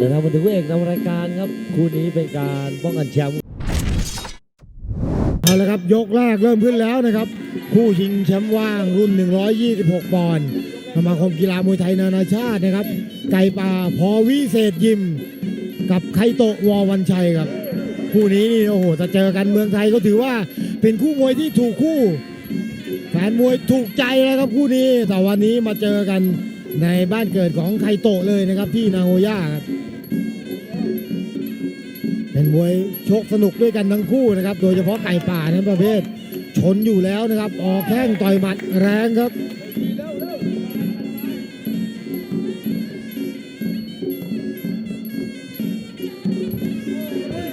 ครับมาถึงเอกนำรายการครับคู่นี้เป็นการป้องกันแชมป์เอาละครับยกแรกเริ่มขึ้นแล้วนะครับ คู่ชิงแชมป์ว่างรุ่น 126 ปอนด์สมาคมกีฬามวยไทยนานาชาตินะครับ ไก่ป่าพอวิเศษยิม กับไคโตะวอวันชัยครับ คู่นี้นี่โอ้โหจะเจอกันเมืองไทยก็ถือว่าเป็นคู่มวยที่ถูกคู่แฟนมวยถูกใจนะครับคู่นี้แต่วันนี้มาเจอกันในบ้านเกิดของไคโตะเลยนะครับที่นาโฮย่าครับ เป็นมวยชกสนุกด้วยกันทั้งคู่นะครับ โดยเฉพาะไก่ป่านั้นประเภท ชนอยู่แล้วนะครับ ออกแข้งต่อยหมัดแรงครับ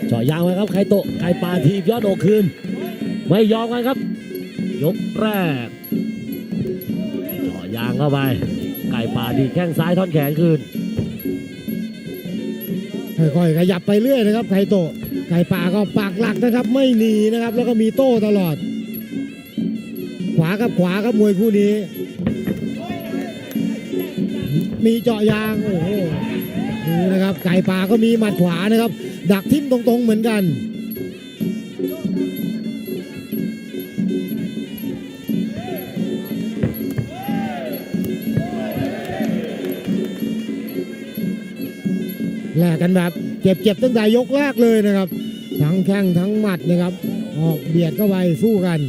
เจาะยางไว้ครับไคโตะไก่ปลาทีบยอดอกคืน ไม่ยอมกันครับ ยกแรกเจาะยางเข้าไป ไก่ปลาดีแข้งซ้ายท่อนแขนคืน ค่อยๆขยับไปเรื่อยนะครับไคโตะไก่ป่าก็ปากหลักนะครับ ไม่หนีนะครับ แล้วก็มีโต้ตลอด ขวากับขวาครับมวยคู่นี้ มีเจาะยางโอ้โหนะครับ ไก่ป่าก็มีหมัดขวานะครับ ดักทิ่มตรงๆเหมือนกัน แลกกันแบบเจ็บๆตั้งแต่ยกแรกเลยนะครับ ทั้งแข้งทั้งหมัดนะครับ ออกเบียดเข้าไปสู้กัน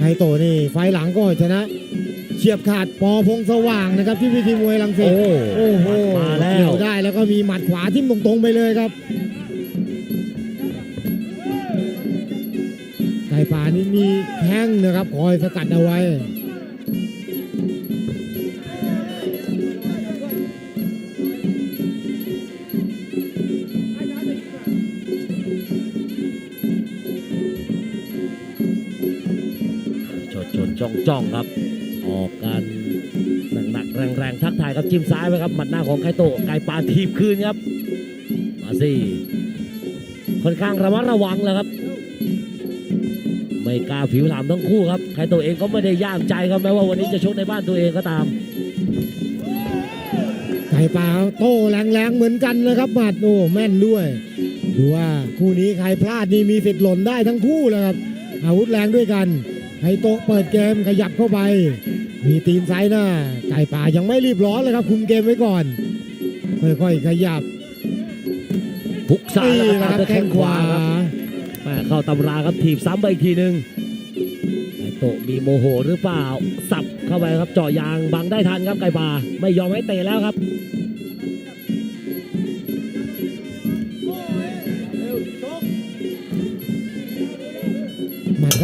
ไฮโตนี่ไฟล์หลังก็ชนะเฉียบขาดปอพงสว่างนะครับที่วิธีมวยลังสิตโอ้โอ้โหมาแล้เกี่วยวได้แล้วก็มีหมัดขวาทิ่มตรงๆไปเลยครับไก่ป่านี่มีแข้งนะครับคอยสกัดเอาไว้ จ้องจ้องครับ ออกกันหนักๆแรงๆทักทายครับจิ้มซ้ายไปครับหมัดหน้าของไคโตะไก่ปลาทีบคืนครับมาสิค่อนข้างระมัดระวังแล้วครับ ไม่กล้าผิวหลามทั้งคู่ครับไคโตะเองก็ไม่ได้ย่ามใจครับแม้ว่าวันนี้จะชกในบ้านตัวเองก็ตามไก่ป่าโต้แรงๆเหมือนกันนะครับหมัดโอ้แม่นด้วยดูว่าคู่นี้ใครพลาดนี่มีสิทธิ์หล่นได้ทั้งคู่เลยครับอาวุธแรงด้วยกัน ไฮโตะเปิดเกมขยับเข้าไป มีตีนซ้ายหน้า ไก่ป่ายังไม่รีบร้อนเลยครับ คุมเกมไว้ก่อน ค่อยๆขยับพุกซ้ายนี่แล้วก็นะคตามรับด้วยแข้แข้งงขขวาวาครับแม่เข้าตำราครับถีบซ้ำไปอีกทีหนึ่งไก่โตะมีโมโหหรือเปล่า สับเข้าไปครับเจาะยางบังได้ทันครับไก่ป่าไม่ยอมให้เตะแล้วครับ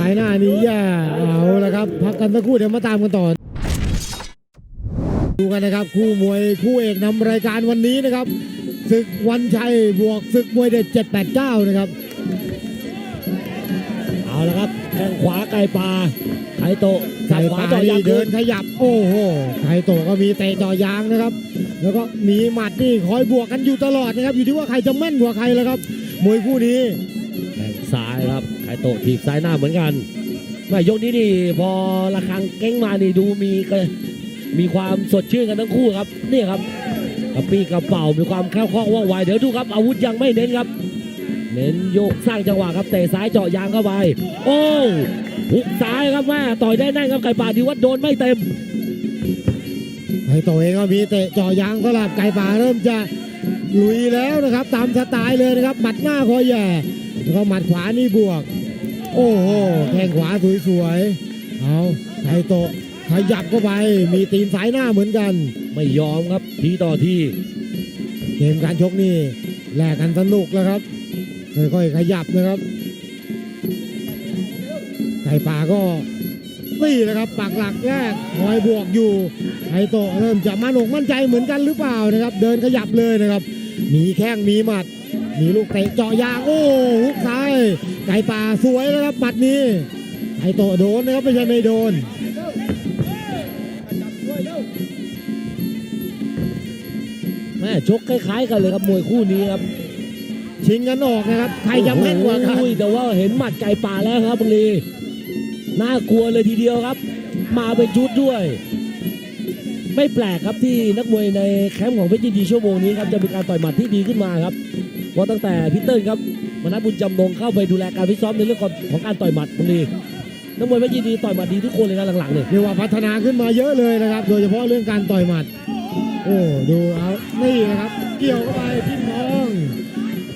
ายหน้านี้แย่เอาละครับ พักกันสักครู่เดี๋ยวมาตามกันต่อดูกันนะครับ คู่มวยคู่เอกนำรายการวันนี้นะครับศึกวันชัยบวกศึกมวยเด็ด789 นะครับ เอาละครับแข้งขวาไก่ป่าไก่โตะไก่ขวาป่าเจาะยานี่งเดิคืนนขยับโอ้โหไข่โตะก็มีเตะจ่อยางนะครับ แล้วก็มีหมัดนี่คอยบวกกันอยู่ตลอดนะครับ อยู่ที่ว่าใครจะแม่นกว่าใครแล้วครับ มวยคู่นี้ ไก่โตะถีบซ้ายหน้าเหมือนกันแม่ยกนี้นี่พอระฆังเก้งมานี่ดูมีก็มีความสดชื่นกันทั้งคู่ครับนี่ครับกระปี้กระเป๋ามีความแคล่วคล่องว่องไวเดี๋ยวดูครับ อาวุธยังไม่เน้นครับ เน้นโยกสร้างจังหวะครับเตะซ้ายเจาะยางเข้าไป โอ้หุกซ้ายครับแม่ต่อยได้แน่นครับไก่ป่าดีวัดโดนไม่เต็มไข่โตะเองก็มีเตะเจ่อยางสลับไก่ป่าเริ่มจะลุยแล้วนะครับ ตามสไตล์เลยนะครับหมัดหน้าคอยแย่แล้วก็หมัดขวานี่บวก โอ้โหแข้งขวาสวยๆเอาไข่โตะขยับเข้าไปมีตีนซ้ายหน้าเหมือนกัน ไม่ยอมครับทีต่อทีเกมการชกนี่แลกกันสนุกแล้วครับค่อยๆขยับนะครับไก่ป่าก็นี่นะครับปักหลักแรกคอยบวกอยู่ไฮโตะเริ่มจะมั่นอกมั่นใจเหมือนกันหรือเปล่านะครับ เดินขยับเลยนะครับ มีแข้งมีหมัด มีลูกเตะเจาะยางโอ้ฮุกซ้าย ไก่ป่าสวยนะครับหมัดนี้ไฮโตะโดนนะครับไม่ใช่ไม่โดนแม่ชกคล้ายๆกันเลยครับมวยคู่นี้ครับชิงกันออกนะครับใครจะแม่นกว่ากันโอ้โหแต่ว่าเห็นหมัดไก่ป่าแล้วครับบังลีน่ากลัวเลยทีเดียวครับ มาเป็นชุดด้วย ไม่แปลกครับที่นักมวยในแคมป์ของเพชรยินดีชั่วโมงนี้ครับจะมีการต่อยหมัดที่ดีขึ้นมาครับเพราะตั้งแต่พี่เติ้ลครับ มนัสบุญจำนงเข้าไปดูแลการฟิตซ้อมในเรื่องของของการต่อยหมัดตรงนี้นักมวยเพชรยินดีต่อยหมัดดีทุกคนเลยนะหลังๆเนี่ยเรียกว่าพัฒนาขึ้นมาเยอะเลยนะครับ โดยเฉพาะเรื่องการต่อยหมัด โอ้ดูเอานี่นะครับ เกี่ยวเข้าไปทิ่มท้อง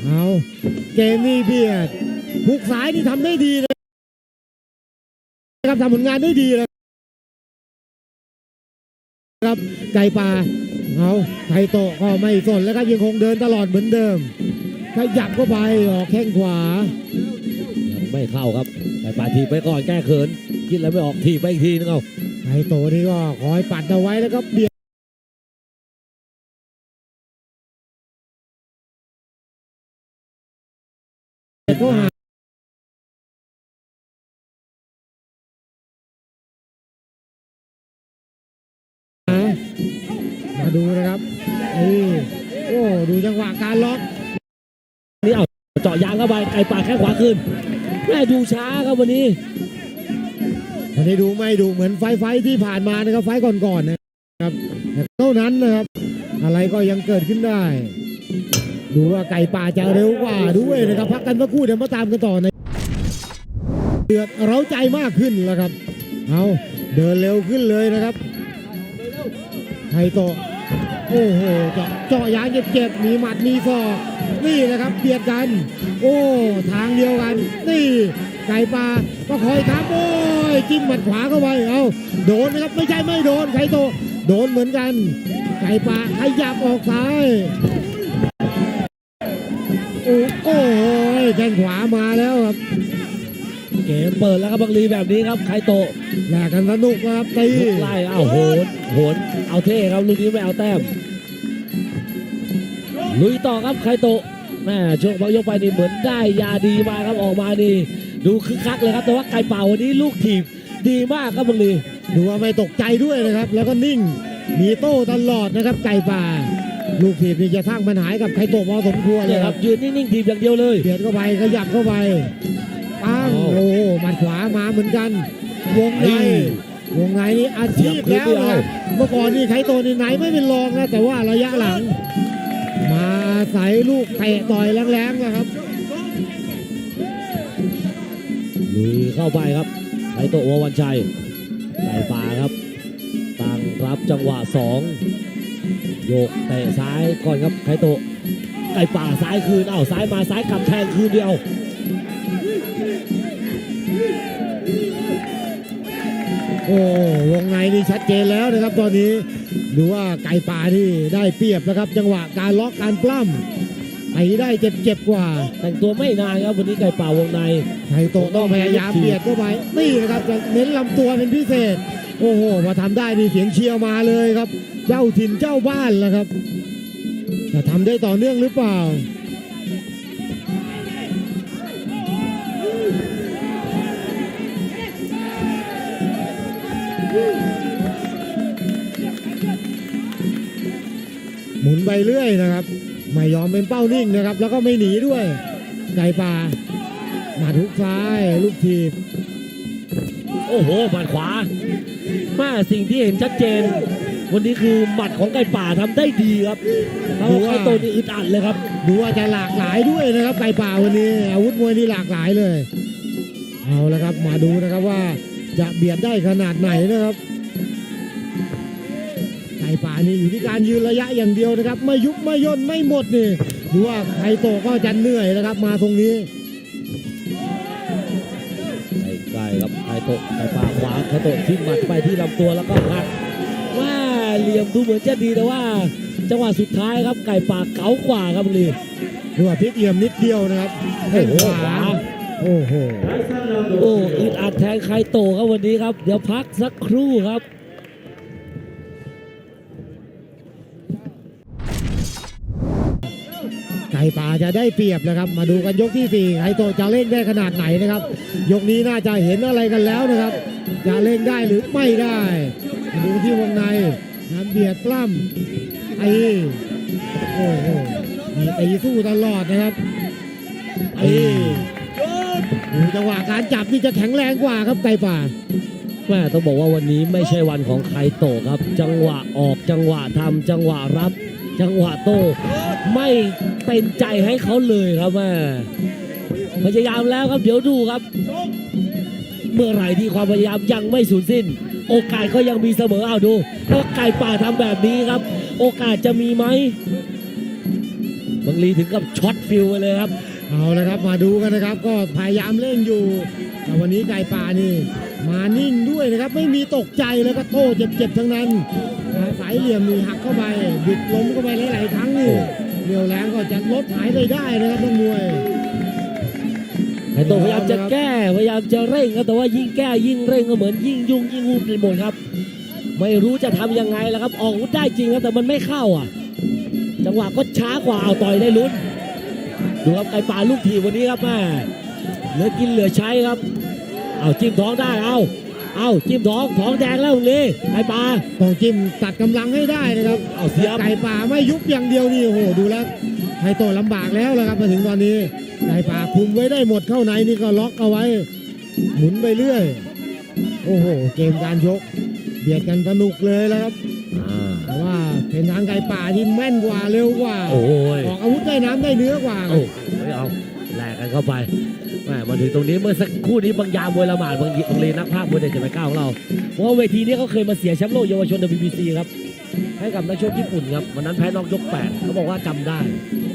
เอาเกมนี้เบียดหุกซ้ายนี่ทำได้ดีนะครับทำผลงานได้ดีเลยครับไก่ป่าเอาไทโตก็ไม่สนแล้วครับยังคงเดินตลอดเหมือนเดิม ขยับเข้าไปออกแข้งขวา ยังไม่เข้าครับแต่ปาทีบไปก่อนแก้เขิน คิดแล้วไม่ออกทีบไปอีกทีนึงเอาไทโตะนี่ก็คอยปัดเอาไว้แล้วก็เบียดเข้าหามาดูนะครับนี่โอ้ดูจังหวะการล็อกนี่เอาเจาะยางเข้าไปไก่ป่าแข้งขวาคืนแม่ดูช้าครับวันนี้วันนี้ดูไม่ดูเหมือนไฟไฟที่ผ่านมานะครับไฟก่อนๆนะครับเท่านั้นนะครับ อะไรก็ยังเกิดขึ้นได้ ดูว่าไก่ป่าจะเร็วกว่าด้วยนะครับ พักกันสักครู่เดี๋ยวมาตามกันต่อในเดือดเร้าใจมากขึ้นแล้วครับเอาเดินเร็วขึ้นเลยนะครับไทโตะโอ้โหเจาะเจาะยางเจ็บๆมีหมัดมีศอก นี่นะครับเบียดกัน โอ้ทางเดียวกัน นี่ไก่ป่าก็คอยครับโอ้ยจิ้มหมัดขวาเข้าไปเอาโดนนะครับไม่ใช่ไม่โดนไคโตะโดนเหมือนกัน ไก่ป่าขยับออกซ้ายโอ้โอ้ยแข้งขวามาแล้วครับเกมเปิดแล้วครับบังลีแบบนี้ครับไคโตะแลกกันสนุกนะครับตีลุกไล่อ้าวโหนโหนเอาเท่ครับลูกนี้ไม่เอาแต้ม ลุยต่อครับไคโตะแม่ช่วงบางยกไปนี่เหมือนได้ยาดีมาครับออกมานี่ดูคึกคักเลยครับแต่ว่าไก่เป่าวันนี้ลูกถีบดีมากครับบังลีดูว่าไม่ตกใจด้วยนะครับ แล้วก็นิ่งมีโต้ตลอดนะครับไก่ป่า ลูกทีบนี่จะสร้างปัญหาให้กับไคโตะพอสมควรเลเนี่ยยคครัรับบยืนนิ่งๆถีบอย่างเดียวเลยเบียดเข้าไปขยับเข้าไปปังอ้าวโอ้โหหมัดขวามาเหมือนกัน วงในเฮ้ยวงในนี่อาชีพแล้วนะครับเมื่อก่อนนี่ไคโตะนี่ไหนไม่เป็นรองนะแต่ว่าระยะหลังมา อาศัยลูกเตะต่อยแรงๆนะครับลุยเข้าไปครับไคโตะววันชัยไก่ป่าครับตั้งรับจังหวะสองโยกเตะซ้ายก่อนครับไคโตะไก่ป่าซ้ายคืนอ้าซ้ายมาซ้ายกลับแทงคืนเดียวโอ้วงในนี่ชัดเจนแล้วนะครับตอนนี้ ดูว่าไก่ป่านี่ได้เปรียบนะครับ จังหวะการล็อกการปล้ำไปได้เจ็บๆกว่า แต่งตัวไม่นานครับวันนี้ไก่ป่าวงในไทโตะต้องพยายามเบียดเข้าไปนี่นะครับจะเน้นลำตัวเป็นพิเศษ โอ้โหมาทำได้นี่เสียงเชียร์มาเลยครับ เจ้าถิ่นเจ้าบ้านแล้วครับจะทำได้ต่อเนื่องหรือเปล่า นไปเรื่อยนะครับ ไม่ยอมเป็นเป้านิ่งนะครับ แล้วก็ไม่หนีด้วย ไก่ป่าหมาทุกซ้ายลูกทีบโอ้โหหมัดขวาแม่สิ่งที่เห็นชัดเจน วันนี้คือหมัดของไก่ป่าทำได้ดีครับเขาไก่โตนี่อึดอัดเลยครับ ดูว่าจะหลากหลายด้วยนะครับไก่ป่าวันนี้ อาวุธมวยนี่หลากหลายเลย เอาละครับมาดูนะครับว่าจะเบียดได้ขนาดไหนนะครับ ไก่ป่านี่อยู่ที่การยืนระยะอย่างเดียวนะครับ ไม่ยุบไม่ย่นไม่หมดนี่ดูว่าไคโตะก็จะเหนื่อยนะครับ มาตรงนี้ใกล้ๆครับไก่โตไก่ป่าขวาไก่โตทิ้งหมัดไปที่ลำตัวแล้วก็หักว่าเหลี่ยมดูเหมือนจะดีแต่ว่า จังหวะสุดท้ายครับไก่ป่าเก๋ากว่าครับลีดูว่าพลิกเหลี่ยมนิดเดียวนะครับโอ้โหแข้งขวาโอ้โหโอ้อึดอัดแทงไข่โตครับวันนี้ครับ เดี๋ยวพักสักครู่ครับ ไก่ป่าจะได้เปรียบนะครับ มาดูกันยกที่สี่ไคโตจะเล่นได้ขนาดไหนนะครับ ยกนี้น่าจะเห็นอะไรกันแล้วนะครับ จะเล่นได้หรือไม่ได้มาดูที่วงในน้ำเบียดปล้ำไอ้โอ้โหมีตีสู้ตลอดนะครับไอ้ดูจังหวะการจับนี่จะแข็งแรงกว่าครับไก่ป่าแม่ต้องบอกว่าวันนี้ไม่ใช่วันของใคโตะครับ จังหวะออกจังหวะทำจังหวะรับ จังหวะโตไม่เป็นใจให้เขาเลยครับแม่พยายามแล้วครับเดี๋ยวดูครับ เมื่อไหร่ที่ความพยายามยังไม่สูญสิ้น โอกาสก็ยังมีเสมอเอาดูถ้าไก่ป่าทำแบบนี้ครับ โอกาสจะมีไหมบังลีถึงกับช็อตฟิลไปเลยครับเอาละครับมาดูกันนะครับ ก็พยายามเล่นอยู่ แต่วันนี้ไก่ป่านี่ มานิ่งด้วยนะครับ ไม่มีตกใจแล้วก็โต้เจ็บๆทั้งนั้น อาศัยเหลี่ยมนี่หักเข้าไปบิดล้มเข้าไปหลายๆครั้งนี่เรียวแรงก็จะลดหายไปได้นะครับนักมวยไอ้โตพยายามจะแก้พยายามจะเร่งครับแต่ว่ายิ่งแก้ยิ่งเร่งก็เหมือนยิ่งยุ่งยิ่งวุ่นไปหมดครับ ไม่รู้จะทำยังไงแล้วครับ ออกอาวุธได้จริงครับแต่มันไม่เข้าอะ จังหวะก็ช้ากว่าเอาต่อยได้ลุ้นดูครับไก่ป่าลูกทีบวันนี้ครับแม่เหลือกินเหลือใช้ครับ เอาจิ้มท้องได้เอา เอาจิ้มท้องท้องแดงแล้วเลยไก่ป่าต้องจิ้มตัดกำลังให้ได้นะครับเอาเสียบไก่ป่าไม่ยุบอย่างเดียวนี่โอ้โหดูแล้วไฮโตลำบากแล้วละครับมาถึงตอนนี้ไก่ป่าคุมไว้ได้หมดเข้าในนี่ก็ล็อกเอาไว้ หมุนไปเรื่อย โอ้โห เกมการชกเบียดกันสนุกเลยแล้วครับอ่าแต่ว่าเป็นทางไก่ป่าที่แม่นกว่าเร็วกว่าโอ้ยออกอาวุธได้น้ำได้เนื้อกว่าเอาไม่เอาแลกกันเข้าไปแห มมาถึงตรงนี้เมื่อสักครู่นี้บางยามวยละหมาดบางบางเลนักภาคมวยเด็กเจ็ดแปดเก้าของเราเพราะว่าเวทีนี้เขาเคยมาเสียแชมป์โลกเยาวชน WBC ครับให้กับนักชกญี่ปุ่นครับวันนั้นแพ้นอกยกแปดเขาบอกว่าจำได้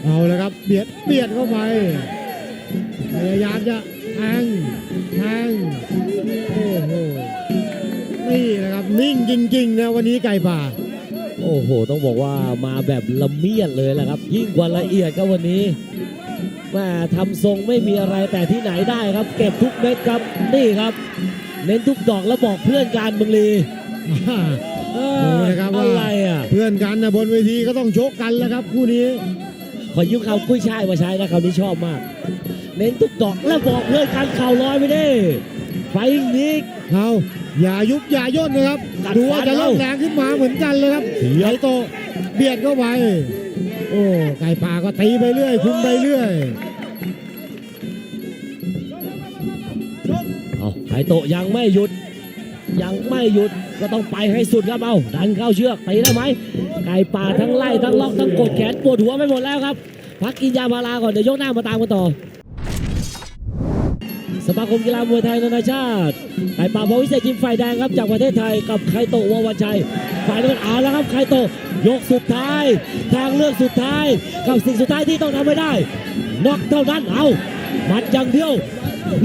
เอาเลยครับเบียดเบียดเข้าไปพยายามจะแทงแทงโอ้โหนี่นะครับนิ่งจริงๆนะวันนี้ไก่ป่าโอ้โห ต้องบอกว่ามาแบบละเมียดเลยแหละครับ ยิ่งกว่าละเอียดครับวันนี้ แม่ทำทรงไม่มีอะไรแต่ที่ไหนได้ครับ เก็บทุกเม็ดครับนี่ครับ เน้นทุกดอกแล้วบอกเพื่อนการบังลีเออดูนะครับว่าอะไรอะเพื่อนกันนะบนเวทีก็ต้องชกกันแล้วครับคู่นี้ ขอยุคคำกุ้ยช่ายมาใช้นะคำนี้ชอบมาก เน้นทุกดอกแล้วบอกเพื่อนการเข่าลอยไปดิไฟนิกเอาอย่ายุบอย่าย่นนะครับกัดดูว่าจะฟันเริ่มเอาแรงขึ้นมาเหมือนกันเลยครับเสียบไก่โตเบียดเข้าไป โอ้ไก่ป่าก็ตีไปเรื่อย คุมไปเรื่อยเอาไฮโตยังไม่หยุด ยังไม่หยุดก็ต้องไปให้สุดครับเอาดันเข้าเชือกตีได้ไหมไก่ป่าทั้งไล่ทั้งล็อกทั้งกดแขนปวดหัวไปหมดแล้วครับ พักกินยาพาราก่อนเดี๋ยวยกหน้ามาตามกันต่อ สมาคมกีฬามวยไทยนานาชาติไก่ป่าพวิเศษจิมฝ่ายแดงครับจากประเทศไทยกับไคโตะววัชชัย ฝ่ายน้ำเงินเอาแล้วครับไคโตะยกสุดท้าย ทางเลือกสุดท้าย กับสิ่งสุดท้ายที่ต้องทำไม่ได้น็อกเท่านั้นเอาหมัดอย่างเดียว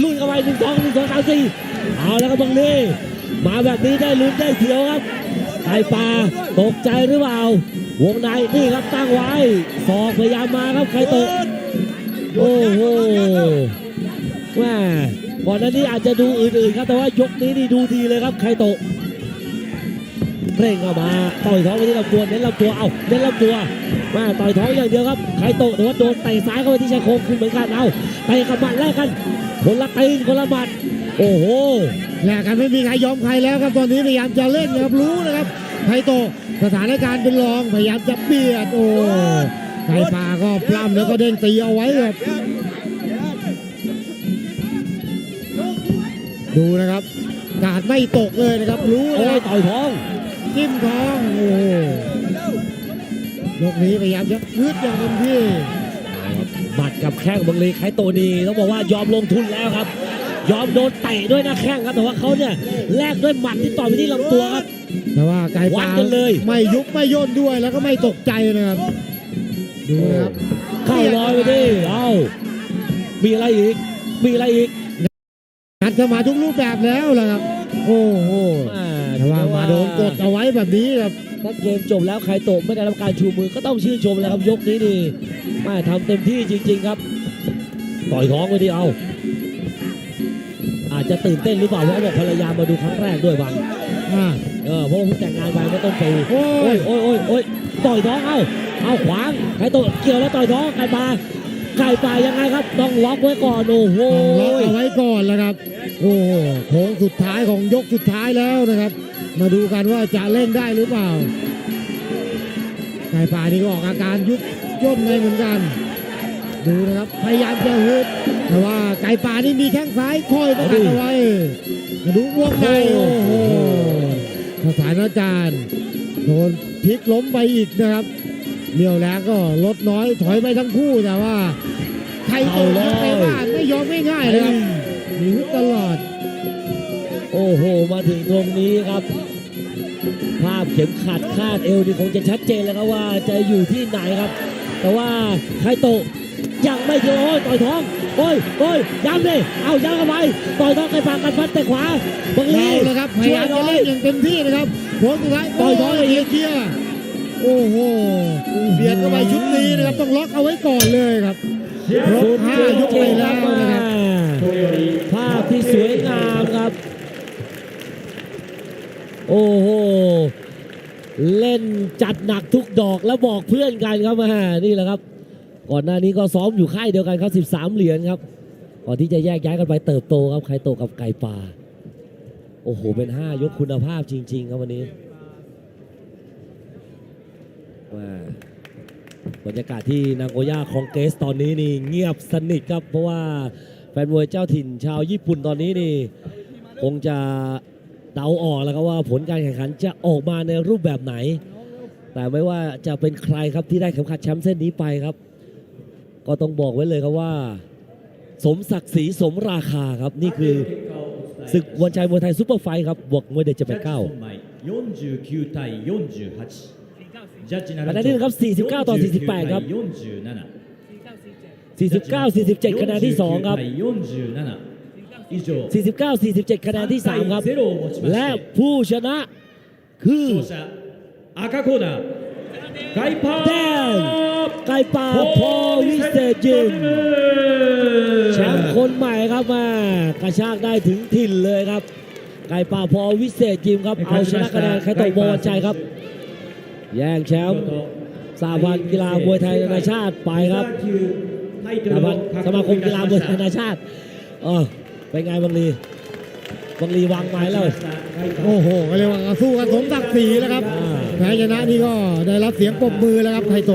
ลุยเข้าไปหนึ่งสองหนึ่งสองสามสี่เอาแล้วครับบังลีมาแบบนี้ได้ลุ้นได้เสียวครับไก่ป่าตกใจหรือเปล่าวงในนี่ครับตั้งไว้ศอกพยายามมาครับไคโตะโอ้โห แม่ก่อนหน้านี้อาจจะดูอื่นๆครับ แต่ว่ายกนี้นี่ดูดีเลยครับไคโตะเร่งเข้ามาต่อยท้องไปที่ลำตัวเน้นลำตัวเอาเน้นลำตัวแม่ต่อยท้องอย่างเดียวครับไคโตะแต่ว่าโดนเตะซ้ายเข้าไปที่ชายโครงขึ้นเหมือนกันเอาเตะกับหมัดแรกกันคนละตีนคนละหมัดโอ้โหแลกกันไม่มีใครยอมใครแล้วครับตอนนี้พยายามจะเล่นนะครับรู้นะครับไฮโตะสถานการณ์เป็นรองพยายามจะเบียดโอ้ไก่ป่าก็ปล้ำแล้วก็เด้งตีเอาไว้ครับ ดูนะครับกาดไม่ตกเลยนะครับ รู้โอ้นะคยรับต่อยท้องจิ้มท้องโอ้โหยกนี้พยายามจะพืดอย่างเต็มที่หมัดกับแข้งบังลีไคโตะนี่ต้องบอกว่ายอมลงทุนแล้วครับ ยอมโดนเตะด้วยนะแข้งครับแต่ว่าเขาเนี่ยแลกด้วยหมัดที่ต่อยไปที่ลำตัวครับแต่ว่าไก่วัป่าดกันเลยไม่ยุบไม่ย่นด้วยแล้วก็ไม่ตกใจนะครับดูนะครับเข้าลอยไปดิเอามีอะไรอีกมีอะไรอีก งัดเข้ามาทุกรูปแบบแล้วล่ะครับ โอ้โหอ่แต่ว่ามาโดนกดเอาไว้แบบนี้ครับถ้าเกมจบแล้วใครโตะไม่ได้รับการชูมือก็ต้องชื่นชมแล้วครับยกนี้นี่แม่ทำเต็มที่จริง ๆครับ ต่อยท้องไปดิเอาอาจจะตื่นเต้นหรือเปล่าเพราะเขาบอกภรรยามาดูครั้งแรกด้วยบังอ่าเออเพราะว่าเพิ่งแต่งงานไปเมื่อต้นปีโอ้โอ้ยยโอ้ยโอ้ยโอ้ยต่อยท้องเอาเอาขวางใครโตะเกี่ยวแล้วต่อยท้องไก่ปลา ไก่ปลายังไงครับ ต้องล็อกไว้ก่อนโอ้โหต้องล็อกเอาไว้ก่อนแล้วครับ โอ้โหโค้งสุดท้ายของยกสุดท้ายแล้วนะครับ มาดูกันว่าจะเล่นได้หรือเปล่าไก่ป่านี่ก็ออกอาการยุบย่นไปเหมือนกัน ดูนะครับพยายามจะฮึดแต่ว่าไก่ป่านี่มีแข้งซ้ายคอยประกันเอาไว้มาดูวงในโอ้โหสถานการณ์โดนพลิกล้มไปอีกนะครับ เลี้ยวแรงก็ลดน้อยถอยไปทั้งคู่แต่ว่าไทยโตยกไปบ้านไม่ยอมง่ายๆเลยครับมีฮึดตลอด โอ้โห มาถึงตรงนี้ครับ ภาพเข็มขัดคาดเอวนี่คงจะชัดเจนแล้วครับว่าจะอยู่ที่ไหนครับ แต่ว่าไคโตะยังไม่ถึงโอ้ยต่อยท้องโอ้ยโอ้ยย้ำเลยเอาย้ำเข้าไปต่อยท้องไกลปากกันฟัดแต่ขวาบางทีเอาเลยครับพยายามจะเล่นอย่างเต็มที่นะครับผลสุดท้ายต่อยท้องไปอีกเกียร์ โอ้โหเบียดเข้าไปชุดนี้นะครับต้องล็อกเอาไว้ก่อนเลยครับครบห้ายกไปแล้วนะครับภาพที่สวยงามครับ โอ้โหเล่นจัดหนักทุกดอกแล้วบอกเพื่อนกันครับมานี่แหละครับ ก่อนหน้านี้ก็ซ้อมอยู่ค่ายเดียวกันครับ 13 เหรียญครับ ก่อนที่จะแยกย้ายกันไปเติบโตครับใครโตกับไก่ป่า โอ้โหเป็น 5 ยกคุณภาพจริง ๆ ครับวันนี้ บรรยากาศที่นางโกย่าคองเกสตอนนี้นี่เงียบสนิทครับ เพราะว่าแฟนมวยเจ้าถิ่นชาวญี่ปุ่นตอนนี้นี่คงจะเดาออกแล้วครับว่าผลการแข่งขันจะออกมาในรูปแบบไหน แต่ไม่ว่าจะเป็นใครครับที่ได้เข็มขัดแชมป์เส้นนี้ไปครับ ก็ต้องบอกไว้เลยครับว่า สมศักดิ์ศรีสมราคาครับนี่คือศึกวันชัยมวยไทยซุปเปอร์ไฟท์ครับบวกมวยเด็ดจะไปเก้า49対48 คะแนนที่หนึ่งครับ 49 ต่อ 48 ครับ 49 47 คะแนนที่ 2 ครับ 49 47 คะแนนที่ 3 ครับ และผู้ชนะคือ赤コーナーไก่ป่าแดงไก่ป่าพอวิเศษจิมแชมป์คนใหม่ครับมากระชากได้ถึงถิ่นเลยครับ ไก่ป่าพอวิเศษจิมครับ เอาชนะคะแนนไคโตะบอลชัยครับ แย่งแชมป์สาพันธ์กีฬาบวยไทยนานาชาติไปครับสาพันธ์สมาคมกีฬาบวยไทยนานาชาติออเป็นไงบังลีบังลีวางไม้แล้วโอ้โหก็เรียกว่าสู้กันสมศักดิ์ศรีแล้วครับแพ้ชนะนี่ก็ได้รับเสียงปรบมือแล้วครับไทโต